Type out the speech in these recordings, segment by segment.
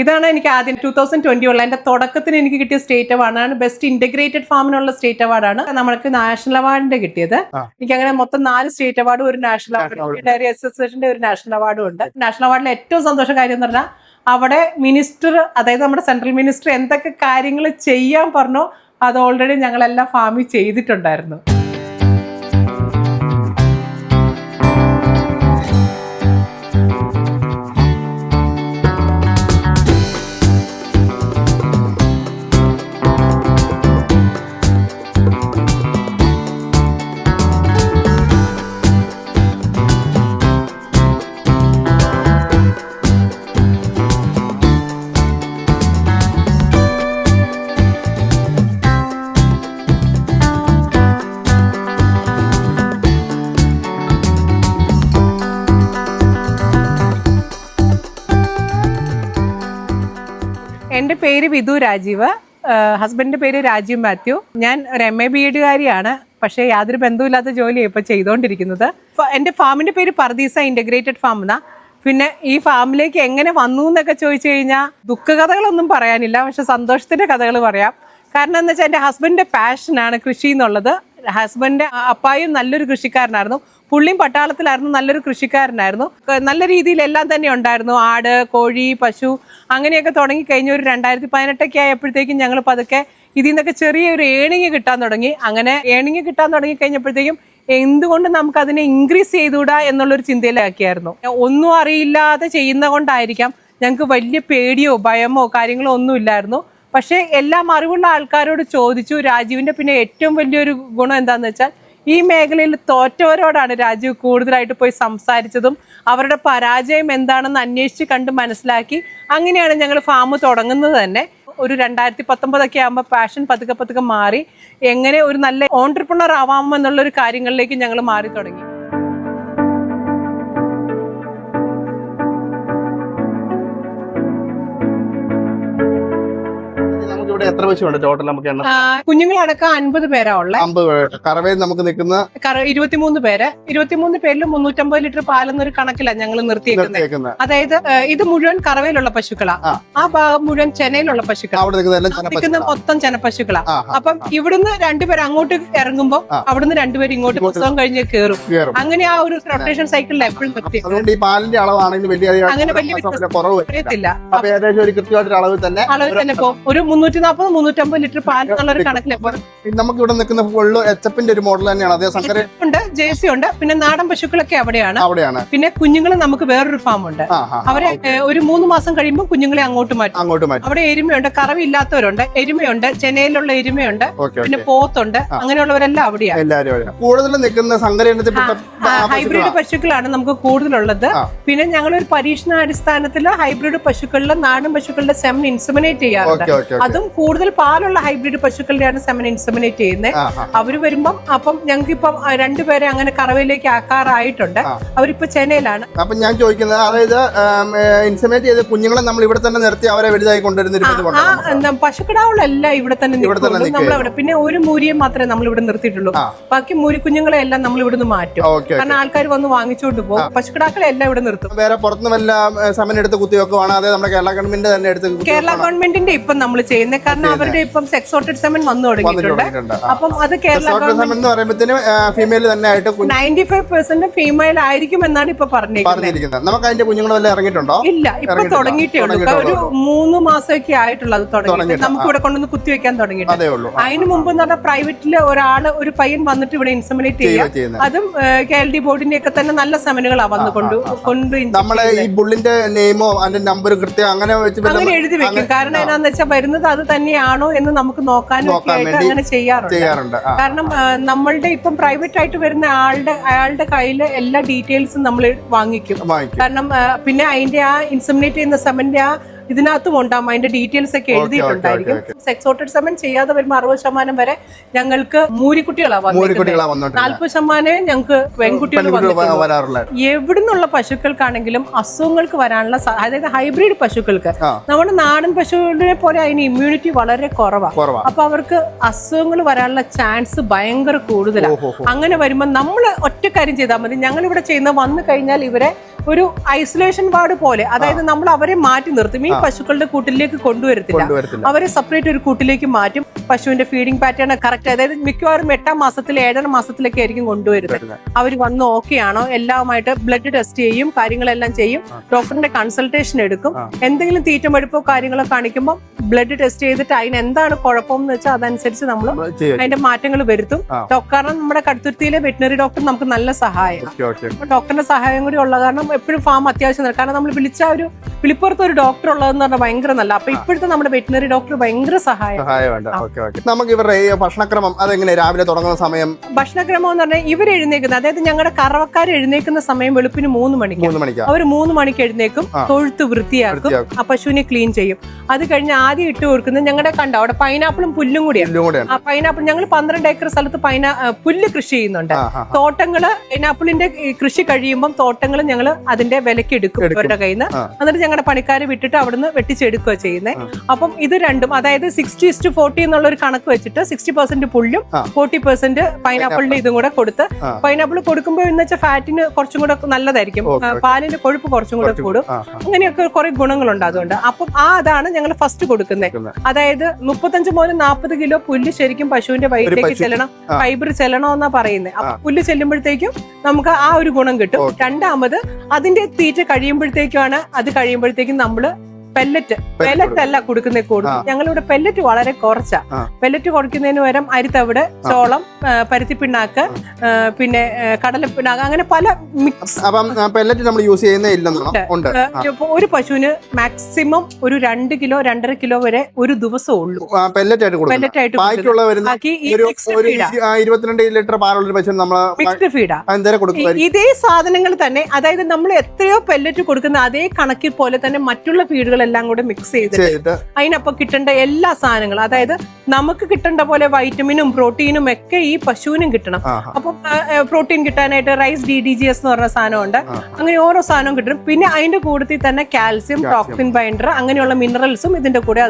ഇതാണ് എനിക്ക് ആദ്യം ടൂ തൗസൻഡ് ട്വന്റി ഉള്ള എന്റെ തുടക്കത്തിന് എനിക്ക് കിട്ടിയ സ്റ്റേറ്റ് അവാർഡാണ് ബെസ്റ്റ് ഇന്റഗ്രേറ്റഡ് ഫാമിനുള്ള സ്റ്റേറ്റ് അവാർഡാണ് നമ്മൾക്ക് നാഷണൽ അവാർഡിന്റെ കിട്ടിയത്. എനിക്ക് അങ്ങനെ മൊത്തം നാല് സ്റ്റേറ്റ് അവാർഡും ഒരു നാഷണൽ. അവാർഡ് ഡയറി അസോസിയേഷന്റെ ഒരു നാഷണൽ അവാർഡും ഉണ്ട്. നാഷണൽ അവാർഡിലെ ഏറ്റവും സന്തോഷ കാര്യം എന്ന് പറഞ്ഞാൽ അവിടെ മിനിസ്റ്റർ അതായത് നമ്മുടെ സെൻട്രൽ മിനിസ്റ്റർ എന്തൊക്കെ കാര്യങ്ങൾ ചെയ്യാൻ പറഞ്ഞോ അത് ഓൾറെഡി ഞങ്ങളെല്ലാം ഫാമിൽ ചെയ്തിട്ടുണ്ടായിരുന്നു. എന്റെ പേര് വിധു രാജീവ്. ഹസ്ബൻഡിന്റെ പേര് രാജീവ് മാത്യു. ഞാൻ ഒരു എം എ ബി എഡുകാരിയാണ് പക്ഷേ യാതൊരു ബന്ധവുമില്ലാത്ത ജോലിയാണ് ഇപ്പോൾ ചെയ്തുകൊണ്ടിരിക്കുന്നത് എന്റെ ഫാമിന്റെ പേര് പർദീസ ഇന്റഗ്രേറ്റഡ് ഫാം എന്നാ പിന്നെ ഈ ഫാമിലേക്ക് എങ്ങനെ വന്നു എന്നൊക്കെ ചോദിച്ചു കഴിഞ്ഞാൽ ദുഃഖകഥകളൊന്നും പറയാനില്ല. പക്ഷെ സന്തോഷത്തിന്റെ കഥകൾ പറയാം. കാരണം എന്ന് വെച്ചാൽ എന്റെ ഹസ്ബൻഡിന്റെ പാഷനാണ് കൃഷി എന്നുള്ളത്. ഹസ്ബൻഡ് അപ്പായും നല്ലൊരു കൃഷിക്കാരനായിരുന്നു. പുള്ളിയും പട്ടാളത്തിലായിരുന്നു നല്ലൊരു കൃഷിക്കാരനായിരുന്നു. നല്ല രീതിയിൽ എല്ലാം തന്നെ ഉണ്ടായിരുന്നു. ആട് കോഴി പശു അങ്ങനെയൊക്കെ തുടങ്ങി കഴിഞ്ഞ ഒരു രണ്ടായിരത്തി പതിനെട്ടൊക്കെ ആയപ്പോഴത്തേക്കും ഞങ്ങൾ പതുക്കെ ഇതിൽ നിന്നൊക്കെ ചെറിയൊരു ഏണിങ് കിട്ടാൻ തുടങ്ങി. അങ്ങനെ ഏണിങ് കിട്ടാൻ തുടങ്ങി കഴിഞ്ഞപ്പോഴത്തേക്കും എന്തുകൊണ്ട് നമുക്ക് അതിനെ ഇൻക്രീസ് ചെയ്തുകൂടാ എന്നുള്ളൊരു ചിന്തയിലാക്കിയായിരുന്നു. ഒന്നും അറിയില്ലാതെ ചെയ്യുന്ന കൊണ്ടായിരിക്കാം ഞങ്ങൾക്ക് വലിയ പേടിയോ ഭയമോ കാര്യങ്ങളോ ഒന്നും ഇല്ലായിരുന്നു. പക്ഷേ എല്ലാം അറിവുള്ള ആൾക്കാരോട് ചോദിച്ചു. രാജീവിന്റെ പിന്നെ ഏറ്റവും വലിയൊരു ഗുണം എന്താണെന്ന് വെച്ചാൽ ഈ മേഖലയിൽ തോറ്റവരോടാണ് രാജീവ് കൂടുതലായിട്ട് പോയി സംസാരിച്ചതും അവരുടെ പരാജയം എന്താണെന്ന് അന്വേഷിച്ച് കണ്ട് മനസ്സിലാക്കി അങ്ങനെയാണ് ഞങ്ങൾ ഫാം തുടങ്ങുന്നത് തന്നെ. ഒരു രണ്ടായിരത്തി പത്തൊമ്പതൊക്കെ ആകുമ്പോൾ പാഷൻ പതുക്കെ പതുക്കെ മാറി. എങ്ങനെ ഒരു നല്ല ഓൺട്രപ്രണർ ആവാമെന്നുള്ളൊരു കാര്യങ്ങളിലേക്ക് ഞങ്ങൾ മാറി തുടങ്ങി. ഇവിടെ എത്ര പശുണ്ട് ടോട്ടൽ നമുക്ക് എണ്ണം? കുഞ്ഞുങ്ങളടക്കം അൻപത് പേരാ ഉള്ളത് അമ്പത്. കറവയിൽ നമുക്ക് നിൽക്കുന്ന ഇരുപത്തിമൂന്ന് പേര്. ഇരുപത്തിമൂന്ന് പേരിൽ മുന്നൂറ്റമ്പത് ലിറ്റർ പാലെന്നൊരു കണക്കിലാണ് ഞങ്ങൾ നിർത്തിയേക്കുന്നത്. അതായത് ഇത് മുഴുവൻ കറവയിലുള്ള പശുക്കളാ. ആ. ഭാഗം മുഴുവൻ ചെനയിലുള്ള പശുക്കളാണ് നിൽക്കുന്ന മൊത്തം ചെനപ്പശുക്കളാ അപ്പം ഇവിടുന്ന് രണ്ടുപേർ അങ്ങോട്ട് ഇറങ്ങുമ്പോ ആ. അവിടുന്ന് രണ്ടുപേർ ഇങ്ങോട്ട് പുസ്തകം കഴിഞ്ഞ് കയറും. അങ്ങനെ ആ ഒരു റൊട്ടേഷൻ സൈക്കിളിൽ എപ്പോഴും ഈ പാലിന്റെ അളവാണെങ്കിൽ വലിയ അങ്ങനെ വലിയ കുറവ്. അറിയത്തില്ല. തന്നെ തന്നെ പോകും ഒരു മുന്നൂറ്റി നാൽപ്പത് മുന്നൂറ്റമ്പത് ലിറ്റർ പാൽ എന്നുള്ള ഒരു കണക്കിൽ നമുക്ക് ഇവിടെ നിൽക്കുന്ന ഫുള്ള് എച്ചപ്പിന്റെ ഒരു മോഡൽ തന്നെയാണ്. അതേ സങ്കര ഉണ്ട് ജേഴ്സി ഉണ്ട് പിന്നെ നാടൻ പശുക്കളൊക്കെ അവിടെയാണ്. അവിടെയാണ്. പിന്നെ കുഞ്ഞുങ്ങൾ നമുക്ക് വേറൊരു ഫാം ഉണ്ട്. അവരെ ഒരു മൂന്ന് മാസം കഴിയുമ്പോൾ കുഞ്ഞുങ്ങളെ അങ്ങോട്ട് മാറ്റും. അങ്ങോട്ട് മാറ്റി. അവിടെ എരുമയുണ്ട് കറവില്ലാത്തവരുണ്ട് എരുമയുണ്ട് ചെന്നൈയിലുള്ള എരുമയുണ്ട് പിന്നെ പോത്തുണ്ട് അങ്ങനെയുള്ളവരെല്ലാം അവിടെയാണ്. കൂടുതലും കൂടുതൽ നിൽക്കുന്ന ഹൈബ്രിഡ് പശുക്കളാണ് നമുക്ക് കൂടുതലുള്ളത്. പിന്നെ ഞങ്ങൾ ഒരു പരീക്ഷണാടിസ്ഥാനത്തിൽ ഹൈബ്രിഡ് പശുക്കളിലെ നാടൻ പശുക്കളുടെ സെമിൻ ഇൻസുമിനേറ്റ് ചെയ്യാറുണ്ട്. അതും കൂടുതൽ പാലുള്ള ഹൈബ്രിഡ് പശുക്കളുടെയാണ് സെമൻ ഇൻസെമിനേറ്റ് ചെയ്യുന്നത് അവർ വരുമ്പം അപ്പം ഞങ്ങൾക്ക് ഇപ്പം രണ്ടുപേരെ അങ്ങനെ കറവയിലേക്ക് ആക്കാറായിട്ടുണ്ട്. അവരിപ്പോ ചെന്നൈയിലാണ്. അപ്പൊ ഞാൻ ചോദിക്കുന്നത് അതായത് ഇൻസെമിനേറ്റ് ചെയ്ത കുഞ്ഞുങ്ങളെ നമ്മൾ ഇവിടെ തന്നെ നിർത്തി അവരെ വലുതായി കൊണ്ടുവരുന്ന പശുക്കിടാവുകളെല്ലാം ഇവിടെ തന്നെ നമ്മളവിടെ പിന്നെ ഒരു മൂരിയെ മാത്രമേ നമ്മൾ ഇവിടെ നിർത്തിയിട്ടുള്ളൂ ബാക്കി മൂരി കുഞ്ഞുങ്ങളെ എല്ലാം നമ്മൾ നിന്ന് മാറ്റും കാരണം ആൾക്കാർ വന്ന് വാങ്ങിച്ചുകൊണ്ട് പോകും. പശുക്കിടാക്കളെ എല്ലാം ഇവിടെ നിർത്തും. വേറെ പുറത്തുനിന്ന് വല്ല സമയം എടുത്ത് കുത്തിവെക്കുവാണ്? അതെ നമ്മുടെ കേരള ഗവൺമെന്റ് തന്നെ എടുത്ത് കേരള? ഗവൺമെന്റിന്റെ ഇപ്പം നമ്മൾ ചെയ്യുന്നത് കാരണം അവരുടെ ഇപ്പം സെക്സോട്ടഡ് സെമൻ വന്നു തുടങ്ങിയിട്ടുണ്ട്. അപ്പം അത് കേരള ഫീമെയിൽ തന്നെ ആയിട്ട് നയന്റി ഫൈവ് പെർസെന്റ് ഫീമെയിൽ ആയിരിക്കും എന്നാണ് ഇപ്പൊ പറഞ്ഞിരിക്കുന്നത്. നമുക്ക് അതിന്റെ കുഞ്ഞുങ്ങൾ വല്ല ഇറങ്ങിയിട്ടുണ്ടോ? ഇല്ല ഇപ്പൊ. തുടങ്ങിയിട്ടേ ഉള്ളൂ. ഒരു മൂന്ന് മാസമൊക്കെ ആയിട്ടുള്ളൂ അത് നമുക്ക് ഇവിടെ കൊണ്ടുവന്ന് കുത്തിവെക്കാൻ തുടങ്ങിയിട്ടുണ്ട്. അതിന് മുമ്പ് എന്ന് പറഞ്ഞാൽ പ്രൈവറ്റിൽ ഒരാൾ ഒരു പയ്യൻ വന്നിട്ട് ഇവിടെ ഇൻസമിനേറ്റ് ചെയ്യാം അതും കെ എൽ ഡി ബോർഡിന്റെ ഒക്കെ തന്നെ നല്ല സെമനുകളാ വന്ന് കൊണ്ട് കൊണ്ട് നമ്മളെ ഈ ബുള്ളിന്റെ നെയിമോ അതിന്റെ നമ്പർ കൃത്യം അങ്ങനെ അങ്ങനെ എഴുതി വെക്കും. കാരണം എന്നാന്ന് വെച്ചാൽ വരുന്നത് അത് തന്നെയാണോ എന്ന് നമുക്ക് നോക്കാനും ഒക്കെ ആയിട്ട് അങ്ങനെ ചെയ്യാറുണ്ട്. കാരണം നമ്മളുടെ ഇപ്പം പ്രൈവറ്റ് ആയിട്ട് വരുന്ന ആളുടെ അയാളുടെ കയ്യിൽ എല്ലാ ഡീറ്റെയിൽസും നമ്മൾ വാങ്ങിക്കും. വാങ്ങിക്കും. കാരണം പിന്നെ അതിന്റെ ആ ഇൻസമിനേറ്റ് ചെയ്യുന്ന സെമന്റെ ആ ഇതിനകത്തും ഉണ്ടാവും. അതിന്റെ ഡീറ്റെയിൽസ് ഒക്കെ എഴുതിയിട്ടുണ്ടായിരിക്കും. സെക്സോട്ടഡ് സെമൻ ചെയ്യാതെ വരുമ്പോൾ അറുപത് ശതമാനം വരെ ഞങ്ങൾക്ക് മൂരിക്കുട്ടികളാണ് നാൽപ്പത് ശതമാനം ഞങ്ങൾക്ക് പെൺകുട്ടികൾ എവിടുന്നുള്ള പശുക്കൾക്കാണെങ്കിലും അസുഖങ്ങൾക്ക് വരാനുള്ള അതായത് ഹൈബ്രിഡ് പശുക്കൾക്ക്. നമ്മുടെ നാടൻ പശുവിനെ പോലെ അതിന് ഇമ്മ്യൂണിറ്റി വളരെ കുറവാണ് കുറവാ. അപ്പൊ അവർക്ക് അസുഖങ്ങൾ വരാനുള്ള ചാൻസ് ഭയങ്കര കൂടുതലാണ് അങ്ങനെ വരുമ്പോൾ നമ്മൾ ഒറ്റ കാര്യം ചെയ്താൽ മതി. ഞങ്ങൾ ഇവിടെ ചെയ്യുന്ന വന്നു കഴിഞ്ഞാൽ ഇവരെ ഒരു ഐസൊലേഷൻ വാർഡ് പോലെ അതായത് നമ്മൾ അവരെ മാറ്റി നിർത്തും. ഈ പശുക്കളുടെ കൂട്ടിലേക്ക് കൊണ്ടുവരത്തില്ല. അവരെ സെപ്പറേറ്റ് ഒരു കൂട്ടിലേക്ക് മാറ്റും. പശുവിന്റെ ഫീഡിംഗ് പാറ്റേൺ കറക്റ്റ് അതായത് മിക്കവാറും എട്ടാം മാസത്തിൽ ഏഴര മാസത്തിലൊക്കെ ആയിരിക്കും കൊണ്ടുവരുന്നത്. വരുന്നത്. അവർ വന്ന് ഓക്കെ ആണോ? എല്ലാമായിട്ട് ബ്ലഡ് ടെസ്റ്റ് ചെയ്യും കാര്യങ്ങളെല്ലാം ചെയ്യും. ഡോക്ടറിന്റെ കൺസൾട്ടേഷൻ എടുക്കും. എന്തെങ്കിലും തീറ്റമെടുപ്പോ കാര്യങ്ങളോ കാണിക്കുമ്പോൾ ബ്ലഡ് ടെസ്റ്റ് ചെയ്തിട്ട് അതിന് എന്താണ് കുഴപ്പം എന്ന് വെച്ചാൽ അതനുസരിച്ച് നമ്മൾ അതിന്റെ മാറ്റങ്ങൾ വരുത്തും. കാരണം നമ്മുടെ കടുത്തുരുത്തിയിലെ വെറ്റിനറി ഡോക്ടർ നമുക്ക് നല്ല സഹായം. ഡോക്ടറിന്റെ സഹായം കൂടി ഉള്ള കാരണം എപ്പോഴും ഫാം അത്യാവശ്യം. കാരണം നമ്മൾ വിളിച്ച ഒരു വിളിപ്പുറത്ത് ഒരു ഡോക്ടർ ഉള്ളതെന്ന് പറഞ്ഞാൽ ഭയങ്കര നല്ല. അപ്പൊ ഇപ്പോഴത്തെ നമ്മുടെ വെറ്റിനറി ഡോക്ടർ ഭയങ്കര സഹായം. Okay okay. നമുക്ക് ഇവരുടെ ഈ ഭക്ഷണക്രമം അതെങ്ങനെ രാവിലെ തുടങ്ങുന്ന സമയം? ഭക്ഷണക്രമം എന്ന് പറഞ്ഞാൽ ഇവർ എഴുന്നേക്കുന്നത്. അതായത് ഞങ്ങളുടെ കറവക്കാർ എഴുന്നേക്കുന്ന സമയം വെളുപ്പിന് മൂന്ന് മണിക്ക്. മൂന്ന് മണിക്കാ. അവർ മൂന്ന് മണിക്ക് എഴുന്നേക്കും തൊഴുത്ത് വൃത്തിയാക്കും വൃത്തിയാക്കും. ആ പശുവിനെ ക്ലീൻ ചെയ്യും. അത് കഴിഞ്ഞ് ആദ്യം ഇട്ട് കൊടുക്കുന്നത് ഞങ്ങളുടെ കണ്ട അവിടെ പൈനാപ്പിളും പുല്ലും കൂടിയാണ് എല്ലാം കൂടെയാണ്. ആ പൈനാപ്പിൾ ഞങ്ങൾ പന്ത്രണ്ട് ഏക്കർ സ്ഥലത്ത് പൈനാ ആ, പുല്ല് കൃഷി ചെയ്യുന്നുണ്ട്. ആ, ആ, ആ. തോട്ടങ്ങൾ പൈനാപ്പിളിന്റെ ഈ കൃഷി കഴിയുമ്പോൾ തോട്ടങ്ങൾ ഞങ്ങൾ അതിന്റെ വിലക്ക് എടുക്കും കയ്യിൽ നിന്ന് ആ. എന്നിട്ട് ഞങ്ങളുടെ പണിക്കാർ വിട്ടിട്ട് അവിടുന്ന് വെട്ടിച്ചെടുക്കുക ചെയ്യുന്നത്. അപ്പം ഇത് രണ്ടും അതായത് സിക്സ്റ്റി ഇസ്റ്റ് ഫോർട്ടി എന്നുള്ള ഒരു കണക്ക് വെച്ചിട്ട് സിക്സ്റ്റി പെർസെന്റ് പുള്ളും. ഫോർട്ടി പെർസെന്റ് പൈനാപ്പിളിന്റെ ഇതും കൂടെ കൊടുത്ത് പൈനാപ്പിൾ കൊടുക്കുമ്പോൾ എന്ന് വെച്ചാൽ ഫാറ്റിന് കുറച്ചും കൂടെ നല്ലതായിരിക്കും പാലിന്റെ കൊഴുപ്പ് കുറച്ചും കൂടെ കൂടും. അങ്ങനെയൊക്കെ കുറെ ഗുണങ്ങളുണ്ട് അതുകൊണ്ട് അപ്പം ആ അതാണ് ഞങ്ങൾ ഫസ്റ്റ് കൊടുക്കുന്നത്. അതായത് മുപ്പത്തഞ്ച് മുതൽ നാൽപ്പത് കിലോ പുല്ല് ശരിക്കും പശുവിന്റെ വയറ്റിലേക്ക് ചെല്ലണം ഫൈബർ ചെല്ലണം എന്നാ പറയുന്നത് അപ്പൊ. പുല്ല് ചെല്ലുമ്പോഴത്തേക്കും നമുക്ക് ആ ഒരു ഗുണം കിട്ടും. രണ്ടാമത് അതിന്റെ തീറ്റ കഴിയുമ്പോഴത്തേക്കാണ് അത് കഴിയുമ്പോഴത്തേക്കും നമ്മൾ പെല്ലറ്റ് പെല്ലറ്റ് അല്ല കൊടുക്കുന്ന കൂടുതൽ ഞങ്ങളിവിടെ പെല്ലറ്റ് വളരെ കുറച്ചാ. പെല്ലറ്റ് കൊടുക്കുന്നതിന് പകരം അരിത്തവിട് ചോളം പരുത്തി പിണ്ണാക്ക് പിന്നെ കടല കടലപ്പിണ്ണാക്ക് അങ്ങനെ പല മിക്സ് പെല്ലറ്റ് നമ്മൾ യൂസ് ചെയ്യുന്നേ ഉണ്ട്. ഒരു പശുവിന് മാക്സിമം ഒരു രണ്ട് കിലോ രണ്ടര കിലോ വരെ ഒരു ദിവസം ഉള്ളൂ. പെല്ലറ്റ് ആയിട്ട് പെല്ലറ്റ് ആയിട്ട് ലിറ്റർ പാലുള്ള നമ്മൾ മിക്സ്ഡ് ഫീഡാ കൊടുക്കും ഇതേ സാധനങ്ങൾ തന്നെ അതായത് നമ്മൾ എത്രയോ പെല്ലറ്റ് കൊടുക്കുന്ന അതേ കണക്കിൽ പോലെ തന്നെ മറ്റുള്ള ഫീഡുകളെല്ലാം കൂടെ മിക്സ് ചെയ്തിട്ട് അതിനപ്പം കിട്ടേണ്ട എല്ലാ സാധനങ്ങളും അതായത് നമുക്ക് കിട്ടേണ്ട പോലെ വൈറ്റമിനും പ്രോട്ടീനും ഒക്കെ ഈ പശുവിനും കിട്ടണം. അപ്പം പ്രോട്ടീൻ കിട്ടാനായിട്ട് rice D D G S എന്ന് പറഞ്ഞ സാധനമുണ്ട്. ഉണ്ട് അങ്ങനെ ഓരോ സാധനവും കിട്ടും പിന്നെ അതിന്റെ കൂട്ടത്തിൽ തന്നെ കാൽസ്യം ടോക്സിൻ ബൈൻഡർ അങ്ങനെയുള്ള മിനറൽസും ഇതിന്റെ കൂടെ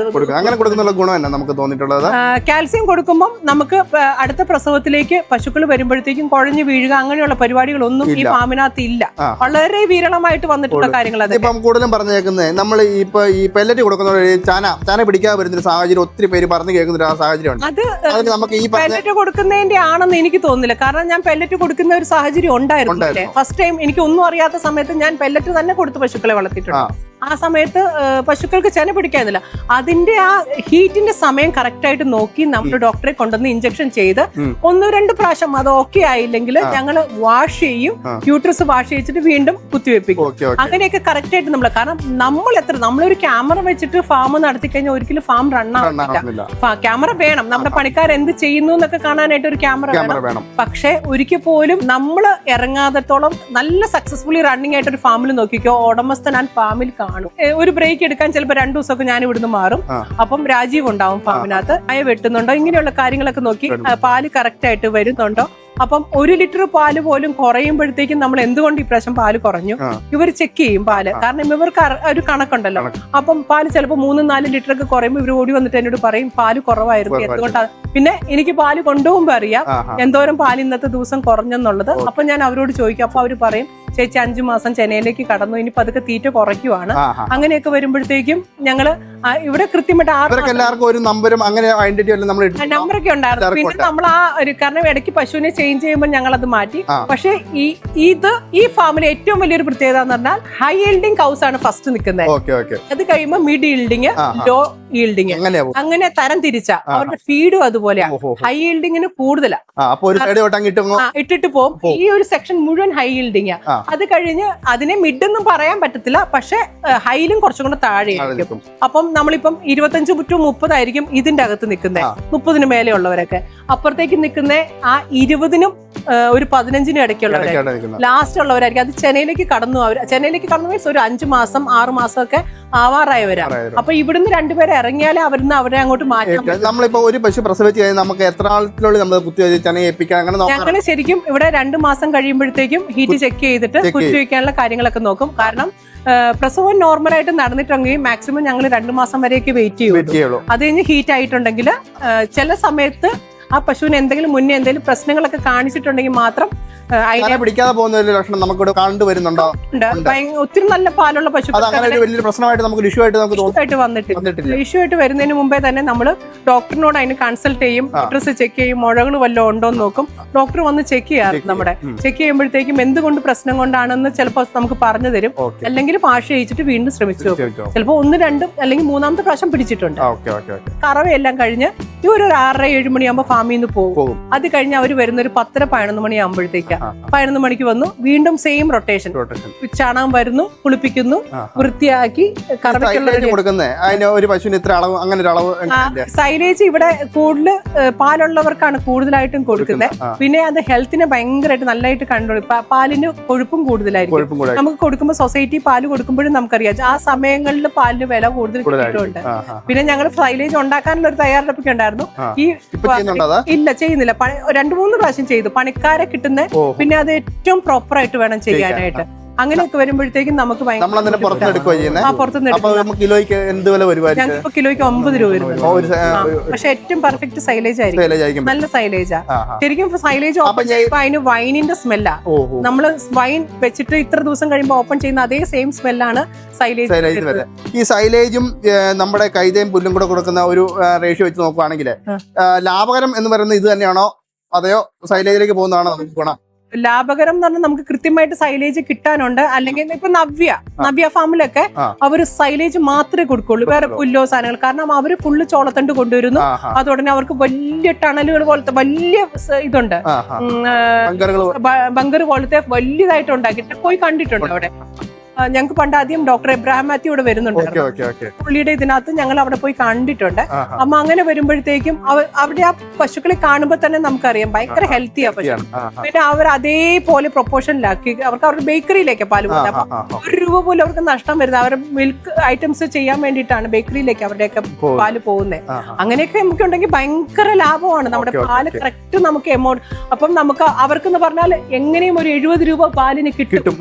അങ്ങനെ ഗുണം തന്നെ നമുക്ക് തോന്നിയിട്ടുള്ളത്? കാൽസ്യം കൊടുക്കുമ്പോൾ നമുക്ക് അടുത്ത പ്രസവത്തിലേക്ക് പശുക്കൾ വരുമ്പോഴത്തേക്കും കുഴഞ്ഞു വീഴുക അങ്ങനെയുള്ള പരിപാടികളൊന്നും ഈ. ഫാമിനകത്ത് ഇല്ല. വളരെ വിരളമായിട്ട് വന്നിട്ടുള്ള കാര്യങ്ങൾ അതൊക്കെ. ഇപ്പം കൂടുതലും പറഞ്ഞേക്കുന്നത് നമ്മൾ ഇപ്പൊ ഈ പെല്ലറ്റ് കൊടുക്കുന്ന ചാന ചാന പിടിക്കാതെ വരുന്ന ഒരു സാഹചര്യം ഒത്തിരി പേര് പറഞ്ഞു കേൾക്കുന്ന ഒരു സാഹചര്യമുണ്ട് അത് അതിന് നമുക്ക് ഈ പറഞ്ഞ പെല്ലറ്റ് കൊടുക്കുന്നതിന്റെ ആണെന്ന് എനിക്ക് തോന്നുന്നില്ല കാരണം ഞാൻ പെല്ലറ്റ് കൊടുക്കുന്ന ഒരു സാഹചര്യം ഉണ്ടായിരുന്നു ഉണ്ടായിരുന്നു. ഫസ്റ്റ് ടൈം എനിക്ക് ഒന്നും അറിയാത്ത സമയത്ത് ഞാൻ പെല്ലറ്റ് തന്നെ കൊടുത്ത് പശുക്കളെ വളർത്തിയിട്ടുണ്ട് ആ. ആ സമയത്ത് പശുക്കൾക്ക് ചെന പിടിക്കാനില്ല. അതിന്റെ ആ ഹീറ്റിന്റെ സമയം കറക്റ്റ് ആയിട്ട് നോക്കി നമ്മൾ ഡോക്ടറെ കൊണ്ടുവന്ന് ഇഞ്ചക്ഷൻ ചെയ്ത് ഒന്ന് രണ്ട് പ്രാവശ്യം അത് ഓക്കെ ആയില്ലെങ്കിൽ ഞങ്ങൾ വാഷ് ചെയ്യും യൂട്രസ് വാഷ് ചെയ്തിട്ട് വീണ്ടും കുത്തിവെപ്പിക്കും. അങ്ങനെയൊക്കെ കറക്റ്റ് ആയിട്ട് നമ്മൾ കാരണം നമ്മൾ എത്ര നമ്മളൊരു ക്യാമറ വെച്ചിട്ട് ഫാം നടത്തി കഴിഞ്ഞാൽ ഒരിക്കലും ഫാം റൺ ആവില്ല ക്യാമറ വേണം. നമ്മുടെ പണിക്കാർ എന്ത് ചെയ്യുന്നു എന്നൊക്കെ കാണാനായിട്ട് ഒരു ക്യാമറ വേണം. പക്ഷെ ഒരിക്കൽ പോലും നമ്മൾ ഇറങ്ങാതത്തോളം നല്ല സക്സസ്ഫുള്ളി റണ്ണിങ് ആയിട്ട് ഒരു ഫാമിൽ നോക്കിക്കോ. ഉടമസ്ഥൻ ഞാൻ ഫാമിൽ കാണും. ഏ, ഒരു ബ്രേക്ക് എടുക്കാൻ ചിലപ്പോൾ രണ്ടു ദിവസമൊക്കെ ഞാൻ ഇവിടുന്ന് മാറും. അപ്പം രാജീവ് ഉണ്ടാവും ഫാമിനകത്ത്. അയ വെട്ടുന്നുണ്ടോ? ഇങ്ങനെയുള്ള കാര്യങ്ങളൊക്കെ നോക്കി പാൽ കറക്റ്റ് ആയിട്ട് വരുന്നുണ്ടോ? അപ്പം ഒരു ലിറ്റർ പാൽ പോലും കുറയുമ്പോഴത്തേക്കും നമ്മൾ എന്തുകൊണ്ട് ഈ പ്രാവശ്യം പാൽ കുറഞ്ഞു. ഇവർ ചെക്ക് ചെയ്യും പാൽ. കാരണം ഇവർക്ക് ഒരു കണക്കുണ്ടല്ലോ. അപ്പം പാൽ ചിലപ്പോൾ മൂന്നും നാല് ലിറ്റർ ഒക്കെ കുറയുമ്പോൾ ഇവർ ഓടി വന്നിട്ട് എന്നോട് പറയും പാൽ കുറവായിരുന്നു. എന്തുകൊണ്ടാണ് പിന്നെ എനിക്ക് പാൽ കൊണ്ടുപോകുമ്പോൾ അറിയാം. എന്തോരം പാൽ ഇന്നത്തെ ദിവസം കുറഞ്ഞെന്നുള്ളത്. അപ്പൊ ഞാൻ അവരോട് ചോദിക്കും. അപ്പൊ അവർ പറയും ചേച്ചി അഞ്ചു മാസം ചെന്നൈയിലേക്ക് കടന്നു. ഇനി പതുക്കെ തീറ്റ കുറയ്ക്കുവാണ്. അങ്ങനെയൊക്കെ വരുമ്പോഴത്തേക്കും ഞങ്ങൾ ഇവിടെ കൃത്യമായിട്ട് എല്ലാവർക്കും ഒരു അങ്ങനെ ഐഡന്റിറ്റി നമ്മൾ? നമ്പറൊക്കെ ഉണ്ടായിരുന്നു. പിന്നെ നമ്മൾ ആ ഒരു കാരണം ഇടയ്ക്ക് പശുവിനെ ചേഞ്ച് ചെയ്യുമ്പോൾ ഞങ്ങൾ അത് മാറ്റി പക്ഷേ ഈ ഇത് ഈ ഫാമിലെ ഏറ്റവും വലിയൊരു പ്രത്യേകത എന്ന് പറഞ്ഞാൽ ഹൈ ഈൽഡിങ് കൗസ് ആണ് ഫസ്റ്റ് നിൽക്കുന്നത്. അത് കഴിയുമ്പോൾ മിഡ് ആ. ലോ ഈൽഡിങ് അങ്ങനെ തരം തിരിച്ച അവരുടെ ഫീഡും അതുപോലെയാണ് ഹൈ ഈൽഡിങ്ങിന് കൂടുതലാണ് ഇട്ടിട്ട് പോകും ഈ ഒരു സെക്ഷൻ മുഴുവൻ ഹൈ ഈൽഡിങ്. അത് കഴിഞ്ഞ് അതിനെ മിഡ് എന്നും പറയാൻ പറ്റത്തില്ല. പക്ഷെ ഹൈയിലും കുറച്ചും കൂടെ താഴെയായിരിക്കും നിൽക്കും. അപ്പം നമ്മളിപ്പം ഇരുപത്തഞ്ച് ടു മുപ്പതായിരിക്കും ഇതിന്റെ അകത്ത് നിൽക്കുന്നത്. മുപ്പതിന് മേലെ ഉള്ളവരൊക്കെ അപ്പുറത്തേക്ക് നിൽക്കുന്ന ആ ഇരുപതിനും ഒരു പതിനഞ്ചിനും ഇടയ്ക്കുള്ളവരായിരിക്കും നിൽക്കുന്നത് ലാസ്റ്റ് ഉള്ളവരായിരിക്കും. അത് ചെന്നൈയിലേക്ക് കടന്നു അവർ ചെന്നൈയിലേക്ക് കടന്നു മീൻസ് ഒരു അഞ്ചു മാസം ആറ് മാസം ഒക്കെ ആവാറായവരാ വരാം. അപ്പൊ ഇവിടുന്ന് രണ്ടുപേരെ ഇറങ്ങിയാലേ അവരിന്ന് അവരെ അങ്ങോട്ട് മാറ്റാം നമ്മളിപ്പോ ഒരു പശു പ്രസവിച്ച് കഴിഞ്ഞാൽ നമുക്ക് എത്ര നാളത്തിനുള്ളിൽ നമ്മൾ ഏൽപ്പിക്കാൻ അങ്ങനെ ഞങ്ങൾ ശരിക്കും ഇവിടെ രണ്ട് മാസം കഴിയുമ്പോഴത്തേക്കും ഹീറ്റ് ചെക്ക് ചെയ്തിട്ട് കുത്തിവെക്കാനുള്ള കാര്യങ്ങളൊക്കെ നോക്കും. കാരണം പ്രസവം നോർമൽ ആയിട്ട് നടന്നിട്ടുണ്ടെങ്കിൽ മാക്സിമം ഞങ്ങൾ രണ്ടു മാസം വരെയൊക്കെ വെയിറ്റ് ചെയ്യും വെയിറ്റ് ചെയ്യുള്ളൂ. അത് കഴിഞ്ഞ് ഹീറ്റ് ആയിട്ടുണ്ടെങ്കിൽ ചില സമയത്ത് ആ പശുവിന് എന്തെങ്കിലും മുന്നേ എന്തെങ്കിലും പ്രശ്നങ്ങളൊക്കെ കാണിച്ചിട്ടുണ്ടെങ്കിൽ മാത്രം പിടിക്കാതെ പോകുന്ന ഒരു ലക്ഷണം നമുക്ക് കണ്ടുവരുന്നുണ്ടോ ഒത്തിരി നല്ല പാലുള്ള പശുക്കൾ അങ്ങനെ ഒരു വലിയൊരു പ്രശ്നമായിട്ട് നമുക്ക് ഇഷ്യൂ ആയിട്ട് നമുക്ക് ആയിട്ട് വന്നിട്ടില്ല. ഇഷ്യൂ ആയിട്ട് വരുന്നതിന് മുമ്പേ തന്നെ നമ്മൾ ഡോക്ടറിനോട് അതിന് കൺസൾട്ട് ചെയ്യും ഡ്രസ് ചെക്ക് ചെയ്യും മുഴകൾ വല്ലതും ഉണ്ടോ എന്ന് നോക്കും. ഡോക്ടർ വന്ന് ചെക്ക് ചെയ്യാറ് നമ്മുടെ. ചെക്ക് ചെയ്യുമ്പോഴത്തേക്കും എന്തുകൊണ്ട് പ്രശ്നം കൊണ്ടാണെന്ന് ചിലപ്പോൾ നമുക്ക് പറഞ്ഞു തരും. അല്ലെങ്കിൽ ഭാഷ അയച്ചിട്ട് വീണ്ടും ശ്രമിച്ചു ചിലപ്പോൾ ഒന്ന് രണ്ടും അല്ലെങ്കിൽ മൂന്നാമത്തെ പ്രാവശ്യം പിടിച്ചിട്ടുണ്ട്. കറവയെല്ലാം കഴിഞ്ഞ് ഈ ഒരു ആറര ഏഴ് മണിയാകുമ്പോൾ ഫാമിൽ നിന്ന് പോകും. പോകും. അത് കഴിഞ്ഞ് അവർ വരുന്ന ഒരു പത്തര പതിനൊന്ന് മണിയാകുമ്പോഴത്തേക്കാ ആ, പതിനൊന്ന് മണിക്ക് വന്നു. വീണ്ടും സെയിം റൊട്ടേഷൻ ചാണകം വരുന്നു കുളിപ്പിക്കുന്നു വൃത്തിയാക്കി ഒരു പശുവിന് ഇത്ര അളവ് അങ്ങനെ ഒരു അളവ് സൈലേജ് ഇവിടെ കൂടുതൽ പാലുള്ളവർക്കാണ് കൂടുതലായിട്ടും കൊടുക്കുന്നത്. പിന്നെ അത് ഹെൽത്തിനെ ഭയങ്കരമായിട്ട് നല്ലതായിട്ട് കണ്ടു പാലിന് കൊഴുപ്പും കൂടുതലായിരിക്കും. നമുക്ക് കൊടുക്കുമ്പോൾ സൊസൈറ്റി പാൽ കൊടുക്കുമ്പോഴും നമുക്കറിയാം. ആ സമയങ്ങളിൽ പാലിന് വില കൂടുതൽ ആ. പിന്നെ ഞങ്ങൾ സൈലേജ് ഉണ്ടാക്കാനുള്ള ഒരു തയ്യാറെടുപ്പൊക്കെ ഉണ്ടായിരുന്നു. ഈ ഇല്ല ചെയ്യുന്നില്ല. രണ്ടു മൂന്ന് പ്രാവശ്യം ചെയ്തു. പണിക്കാരെ കിട്ടുന്ന പിന്നെ അത് ഏറ്റവും പ്രോപ്പർ ആയിട്ട് വേണം ചെയ്യാനായിട്ട്. അങ്ങനെയൊക്കെ വരുമ്പോഴത്തേക്കും നമുക്ക് നമ്മൾ കിലോയ്ക്ക് എന്ത് വില ഞങ്ങൾക്ക് കിലോയ്ക്ക് ഒമ്പത് രൂപ വരുന്നത് പക്ഷെ ഏറ്റവും പെർഫെക്റ്റ് സൈലേജ് ആയിരിക്കും. നല്ല സൈലേജാ. ശരിക്കും സൈലേജ് ഓപ്പൺ ചെയ്യുമ്പോ ചെയ്യുമ്പോൾ അതിന് വൈനിന്റെ സ്മെല്ലാ നമ്മൾ വൈൻ വെച്ചിട്ട് ഇത്ര ദിവസം കഴിയുമ്പോൾ ഓപ്പൺ ചെയ്യുന്ന അതേ സെയിം സ്മെല്ലാണ് സൈലേജ് ഈ സൈലേജും നമ്മുടെ കൈതയും പുല്ലും കൂടെ കൊടുക്കുന്ന ഒരു റേഷ്യോ വെച്ച് നോക്കുവാണെങ്കിൽ. ലാഭകരം എന്ന് പറയുന്നത് ഇത് തന്നെയാണോ? അതെയോ? സൈലേജിലേക്ക് പോകുന്നതാണോ? നമുക്ക് ഗുണം ലാഭകരം എന്ന് പറഞ്ഞാൽ നമുക്ക് കൃത്യമായിട്ട് സൈലേജ് കിട്ടാനുണ്ട്. അല്ലെങ്കിൽ ഇപ്പൊ നവ്യ നവ്യ ഫാമിലൊക്കെ അവർ അവർ സൈലേജ് മാത്രമേ കൊടുക്കുള്ളൂ. വേറെ പുല്ലോ സാധനങ്ങൾ. കാരണം അവർ ഫുള്ള് ചോളത്തണ്ട് കൊണ്ടുവരുന്നു. അതുടനെ അവർക്ക് വലിയ ടണലുകൾ പോലത്തെ വലിയ ഇതുണ്ട്. ബങ്കർ പോലത്തെ വലിയതായിട്ട് ഉണ്ടാക്കിയിട്ട് പോയി കണ്ടിട്ടുണ്ട് അവിടെ. ഞങ്ങൾക്ക് പണ്ട് ആദ്യം ഡോക്ടർ എബ്രാഹിം മാത്യു ഇവിടെ വരുന്നുണ്ട് വരുന്നുണ്ടായിരുന്നു. ഓക്കെ ഓക്കെ പുള്ളിയുടെ ഇതിനകത്ത് ഞങ്ങൾ അവിടെ പോയി കണ്ടിട്ടുണ്ട്. അമ്മ അങ്ങനെ വരുമ്പോഴത്തേക്കും അവിടെ ആ പശുക്കളെ കാണുമ്പോൾ തന്നെ നമുക്കറിയാം ഭയങ്കര ഹെൽത്തിയാ പശു. പിന്നെ അവർ അതേപോലെ പ്രൊപ്പോർഷനിലാക്കി അവർക്ക് അവരുടെ ബേക്കറിയിലേക്ക് പാൽ പോകുന്നത് അപ്പൊ. ഒരു രൂപ പോലും അവർക്ക് നഷ്ടം വരുന്നത് അവരുടെ മിൽക്ക് ഐറ്റംസ് ചെയ്യാൻ വേണ്ടിയിട്ടാണ് ബേക്കറിയിലേക്ക് അവരുടെയൊക്കെ. പാൽ പോകുന്നത്. അങ്ങനെയൊക്കെ നമുക്ക് ഉണ്ടെങ്കിൽ ഭയങ്കര ലാഭമാണ്. നമ്മുടെ പാൽ. കറക്റ്റ് നമുക്ക് എമൗണ്ട് അപ്പം നമുക്ക് അവർക്കെന്ന് പറഞ്ഞാൽ എങ്ങനെയും ഒരു എഴുപത് രൂപ പാലിന് കിട്ടും.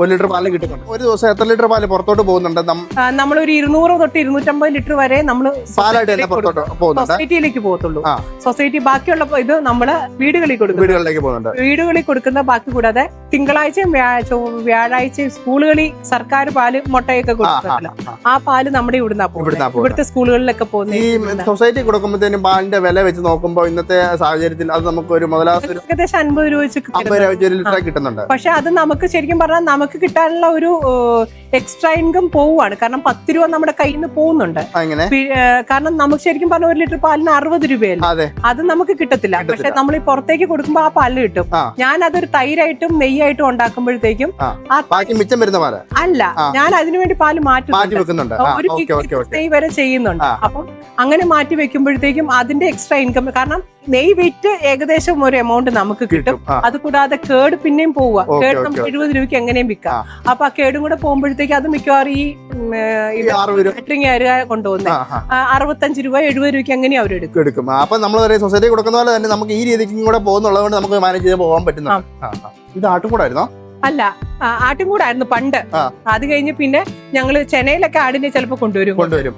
ഒരു ദിവസം എത്ര ലിറ്റർ പാൽ പുറത്തോട്ട് പോകുന്നുണ്ട്. നമ്മൾ ഒരു നമ്മളൊരു ഇരുന്നൂറ് തൊട്ട് ഇരുന്നൂറ്റമ്പത് ലിറ്റർ വരെ നമ്മൾ പാലായിട്ട് തന്നെ പുറത്തോട്ട് പോകുന്നുണ്ട്. സൊസൈറ്റിയിലേക്ക് പോകത്തുള്ളൂ. സൊസൈറ്റി ബാക്കിയുള്ള ഇത് നമ്മൾ വീടുകളിൽ കൊടുക്കും വീടുകളിലേക്ക് പോകുന്നുണ്ട്. വീടുകളിൽ കൊടുക്കുന്ന ബാക്കി കൂടാതെ തിങ്കളാഴ്ചയും വ്യാഴാഴ്ച വ്യാഴാഴ്ചയും സ്കൂളുകളിൽ സർക്കാർ പാൽ മുട്ടയൊക്കെ കൊടുക്കുന്നുണ്ടല്ലോ ആ. പാൽ നമ്മുടെ ഇവിടുന്ന്. ഇവിടുത്തെ സ്കൂളുകളിലൊക്കെ പോകുന്നത് ഈ സൊസൈറ്റി കൊടുക്കുമ്പോഴത്തേനും പാലിന്റെ വില വെച്ച് നോക്കുമ്പോ ഇന്നത്തെ സാഹചര്യത്തിൽ അത് നമുക്ക് ഒരു ഒരു ഏകദേശം അൻപത് രൂപ വെച്ച് അമ്പത് രൂപ ലിറ്റർ കിട്ടുന്നുണ്ട്. പക്ഷെ അത് നമുക്ക് ശരിക്കും പറഞ്ഞാൽ നമുക്ക് കിട്ടാനുള്ള ഒരു എക്സ്ട്രാ ഇൻകം പോവുകയാണ് കാരണം പത്ത് രൂപ നമ്മുടെ കയ്യിൽ നിന്ന് പോകുന്നുണ്ട് കാരണം നമുക്ക് ശരിക്കും പറഞ്ഞ ഒരു ലിറ്റർ പാലിന് അറുപത് രൂപയല്ലേ? അതെ. നമുക്ക് കിട്ടത്തില്ല. പക്ഷെ നമ്മൾ ഈ പുറത്തേക്ക് കൊടുക്കുമ്പോൾ ആ പാൽ കിട്ടും. ഞാൻ അതൊരു തൈരായിട്ടും നെയ്യായിട്ടും ഉണ്ടാക്കുമ്പോഴത്തേക്കും അല്ല. ഞാൻ അതിനുവേണ്ടി പാൽ മാറ്റി മാറ്റുന്നുണ്ട് ഒരു നെയ് വരെ ചെയ്യുന്നുണ്ട്. അപ്പം അങ്ങനെ മാറ്റി വെക്കുമ്പോഴത്തേക്കും അതിന്റെ എക്സ്ട്രാ ഇൻകം കാരണം നെയ് വിറ്റ് ഏകദേശം ഒരു എമൗണ്ട് നമുക്ക് കിട്ടും. കിട്ടും. അത് കൂടാതെ കേട് പിന്നെയും പോവുക. കേട് നമുക്ക് എഴുപത് രൂപയ്ക്ക് എങ്ങനെയും വിൽക്കാം. അപ്പൊ ആ കേടും കൂടെ പോകുമ്പോഴത്തേക്ക് അത് മിക്കവാറും ഈ കട്ടിങ് കാറ്ററിംഗുകാർ കൊണ്ടുപോകുന്നത് അറുപത്തഞ്ച് രൂപ എഴുപത് രൂപയ്ക്ക് എങ്ങനെയും അവർ എടുക്കും. എടുക്കും. അപ്പൊ നമ്മൾ സൊസൈറ്റി കൊടുക്കുന്ന പോലെ തന്നെ നമുക്ക് ഈ രീതിക്കും കൂടെ പോകുന്നുള്ളത് കൊണ്ട് നമുക്ക് മാനേജ് ചെയ്ത് പോകാൻ പറ്റുന്ന ഇത് ആട്ടും ഇത് ആട്ടുകൂടായിരുന്നോ അല്ല കൂടായിരുന്നു പണ്ട്. അത് കഴിഞ്ഞ് പിന്നെ ഞങ്ങൾ ചെന്നൈയിലൊക്കെ ആടിനെ ചിലപ്പോ കൊണ്ടുവരും. കൊണ്ടുവരും.